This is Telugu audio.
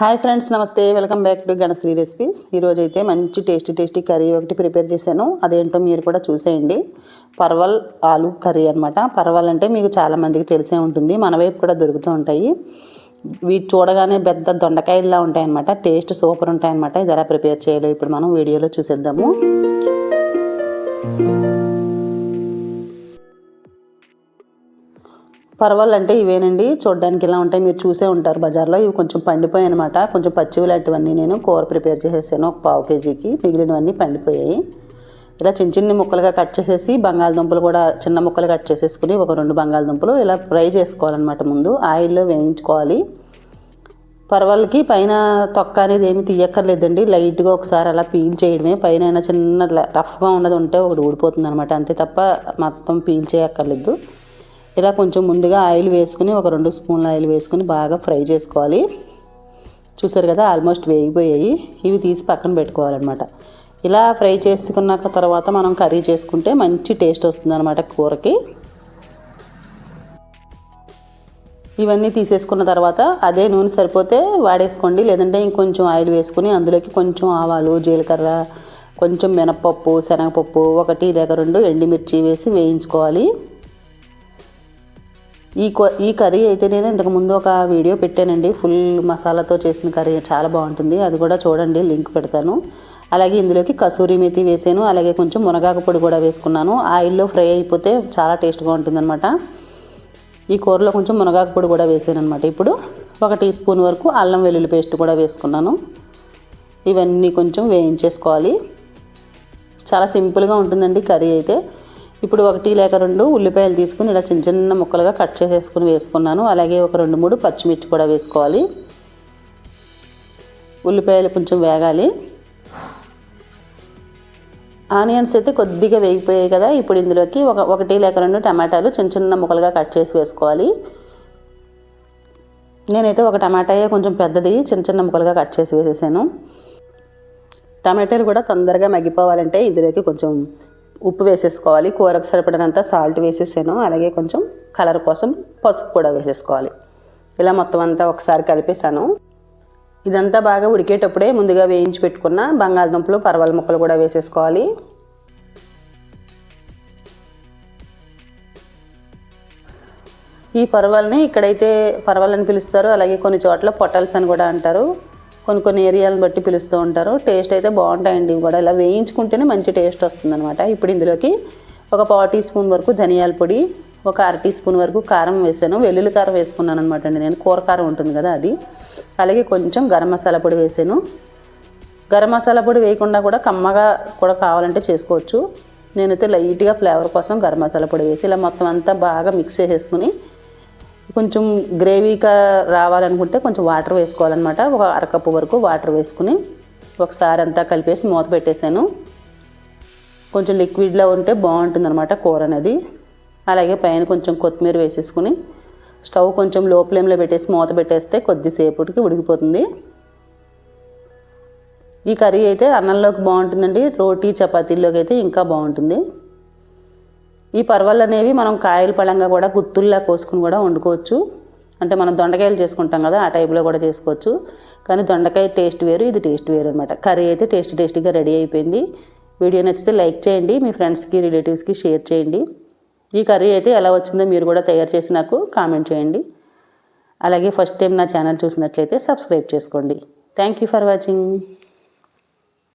హాయ్ ఫ్రెండ్స్ నమస్తే. Welcome back to Ganashri recipes. ఈరోజు అయితే మంచి టేస్టీ టేస్టీ కర్రీ ఒకటి ప్రిపేర్ చేశాను. అదేంటో మీరు కూడా చూసేయండి. పర్వల్ ఆలు కర్రీ అనమాట పర్వల్ అంటే మీకు చాలామందికి తెలిసే ఉంటుంది. మన వైపు కూడా దొరుకుతూ ఉంటాయి. వీటి చూడగానే పెద్ద దొండకాయల్లా ఉంటాయన్నమాట. టేస్ట్ సూపర్ ఉంటాయన్నమాట. ఇది ఎలా ప్రిపేర్ చేయాలో ఇప్పుడు మనం వీడియోలో చూసేద్దాము. పర్వాలు అంటే ఇవేనండి. చూడడానికి ఇలా ఉంటాయి. మీరు చూసే ఉంటారు బజార్లో. ఇవి కొంచెం పండిపోయాయి అనమాట కొంచెం పచ్చివి లాంటివన్నీ నేను కూర ప్రిపేర్ చేసేసాను. ఒక పావు కేజీకి మిగిలినవన్నీ పండిపోయాయి. ఇలా చిన్న చిన్న ముక్కలుగా కట్ చేసేసి బంగాళదుంపలు కూడా చిన్న ముక్కలు కట్ చేసేసుకుని ఒక రెండు బంగాళదుంపలు ఇలా ఫ్రై చేసుకోవాలన్నమాట ముందు. ఆయిల్లో వేయించుకోవాలి. పర్వాలకి పైన తొక్క అనేది ఏమి తీయక్కర్లేదండి. లైట్గా ఒకసారి అలా పీల్ చేయడమే. పైన అయినా చిన్న రఫ్గా ఉన్నది ఉంటే ఒకటి ఊడిపోతుంది అనమాట అంతే తప్ప మొత్తం పీల్ చేయక్కర్లేదు. ఇలా కొంచెం ముందుగా ఆయిల్ వేసుకుని ఒక రెండు స్పూన్ల ఆయిల్ వేసుకుని బాగా ఫ్రై చేసుకోవాలి. చూసారు కదా ఆల్మోస్ట్ వేగిపోయాయి. ఇవి తీసి పక్కన పెట్టుకోవాలన్నమాట. ఇలా ఫ్రై చేసుకున్నాక తర్వాత మనం కర్రీ చేసుకుంటే మంచి టేస్ట్ వస్తుందన్నమాట కూరకి. ఇవన్నీ తీసేసుకున్న తర్వాత అదే నూనె సరిపోతే వాడేసుకోండి. లేదంటే ఇంకొంచెం ఆయిల్ వేసుకుని అందులోకి కొంచెం ఆవాలు జీలకర్ర కొంచెం మినపప్పు శనగపప్పు ఒకటి లేక రెండు ఎండుమిర్చి వేసి వేయించుకోవాలి. ఈ ఈ కర్రీ అయితే నేను ఇంతకుముందు ఒక వీడియో పెట్టానండి. ఫుల్ మసాలాతో చేసిన కర్రీ. చాలా బాగుంటుంది. అది కూడా చూడండి లింక్ పెడతాను. అలాగే ఇందులోకి కసూరి మెతి వేసాను. అలాగే కొంచెం మునగాకు పొడి కూడా వేసుకున్నాను. ఆయిల్లో ఫ్రై అయిపోతే చాలా టేస్ట్గా ఉంటుందన్నమాట. ఈ కూరలో కొంచెం మునగాకు పొడి కూడా వేసాను అనమాట ఇప్పుడు ఒక టీ స్పూన్ వరకు అల్లం వెల్లుల్లి పేస్ట్ కూడా వేసుకున్నాను. ఇవన్నీ కొంచెం వేయించేసుకోవాలి. చాలా సింపుల్గా ఉంటుందండి కర్రీ అయితే. ఇప్పుడు ఒకటి లేక రెండు ఉల్లిపాయలు తీసుకుని ఇలా చిన్న చిన్న ముక్కలుగా కట్ చేసేసుకుని వేసుకున్నాను. అలాగే ఒక రెండు మూడు పచ్చిమిర్చి కూడా వేసుకోవాలి. ఉల్లిపాయలు కొంచెం వేగాలి. ఆనియన్స్ అయితే కొద్దిగా వేగిపోయాయి కదా. ఇప్పుడు ఇందులోకి ఒక ఒకటి లేక రెండు టమాటాలు చిన్న చిన్న ముక్కలుగా కట్ చేసి వేసుకోవాలి. నేనైతే ఒక టమాటాయే కొంచెం పెద్దది చిన్న చిన్న ముక్కలుగా కట్ చేసి వేసేసాను. టమాటాలు కూడా తొందరగా మగ్గిపోవాలంటే ఇందులోకి కొంచెం ఉప్పు వేసేసుకోవాలి. కూరకు సరిపడినంత సాల్ట్ వేసేసాను. అలాగే కొంచెం కలర్ కోసం పసుపు కూడా వేసేసుకోవాలి. ఇలా మొత్తం అంతా ఒకసారి కలిపేసాను ఇదంతా బాగా ఉడికేటప్పుడే ముందుగా వేయించి పెట్టుకున్న బంగాళదుంపలు పర్వాల ముక్కలు కూడా వేసేసుకోవాలి. ఈ పర్వాలని ఇక్కడైతే పర్వాలని పిలుస్తారు అలాగే కొన్ని చోట్ల పొటల్స్ అని కూడా అంటారు. కొన్ని కొన్ని ఏరియాలను బట్టి పిలుస్తూ ఉంటారు. టేస్ట్ అయితే బాగుంటాయండి. కూడా ఇలా వేయించుకుంటేనే మంచి టేస్ట్ వస్తుంది అనమాట ఇప్పుడు ఇందులోకి ఒక పావు టీ స్పూన్ వరకు ధనియాల పొడి ఒక అర టీ స్పూన్ వరకు కారం వేసాను. వెల్లుల్లి కారం వేసుకున్నాను అనమాట అండి నేను. కూర కారం ఉంటుంది కదా అది. అలాగే కొంచెం గరం మసాలా పొడి వేసాను. గరం మసాలా పొడి వేయకుండా కూడా కమ్మగా కూడా కావాలంటే చేసుకోవచ్చు. నేనైతే లైట్గా ఫ్లేవర్ కోసం గరం మసాలా పొడి వేసి ఇలా మొత్తం అంతా బాగా మిక్స్ చేసేసుకుని కొంచెం గ్రేవీగా రావాలనుకుంటే కొంచెం వాటర్ వేసుకోవాలన్నమాట. ఒక అరకప్పు వరకు వాటర్ వేసుకుని ఒకసారి అంతా కలిపేసి మూత పెట్టేశాను. కొంచెం లిక్విడ్లో ఉంటే బాగుంటుంది అనమాట కూర అనేది. అలాగే పైన కొంచెం కొత్తిమీర వేసేసుకుని స్టవ్ కొంచెం లో ఫ్లేమ్లో పెట్టేసి మూత పెట్టేస్తే కొద్దిసేపటికి ఉడికిపోతుంది. ఈ కర్రీ అయితే అన్నంలోకి బాగుంటుందండి. రోటీ చపాతీల్లోకి అయితే ఇంకా బాగుంటుంది. ఈ పర్వాలు అనేవి మనం కాయల పళ్ళంగా కూడా గుత్తుల్లా కోసుకుని కూడా వండుకోవచ్చు. అంటే మనం దొండకాయలు చేసుకుంటాం కదా ఆ టైప్లో కూడా చేసుకోవచ్చు. కానీ దొండకాయ టేస్ట్ వేరు ఇది టేస్ట్ వేరు అనమాట కర్రీ అయితే టేస్ట్ టేస్టీగా రెడీ అయిపోయింది. వీడియో నచ్చితే లైక్ చేయండి మీ ఫ్రెండ్స్కి రిలేటివ్స్కి షేర్ చేయండి. ఈ కర్రీ అయితే ఎలా వచ్చిందో మీరు కూడా తయారు చేసి నాకు కామెంట్ చేయండి. అలాగే ఫస్ట్ టైం నా ఛానల్ చూసినట్లయితే సబ్స్క్రైబ్ చేసుకోండి. Thank you for watching.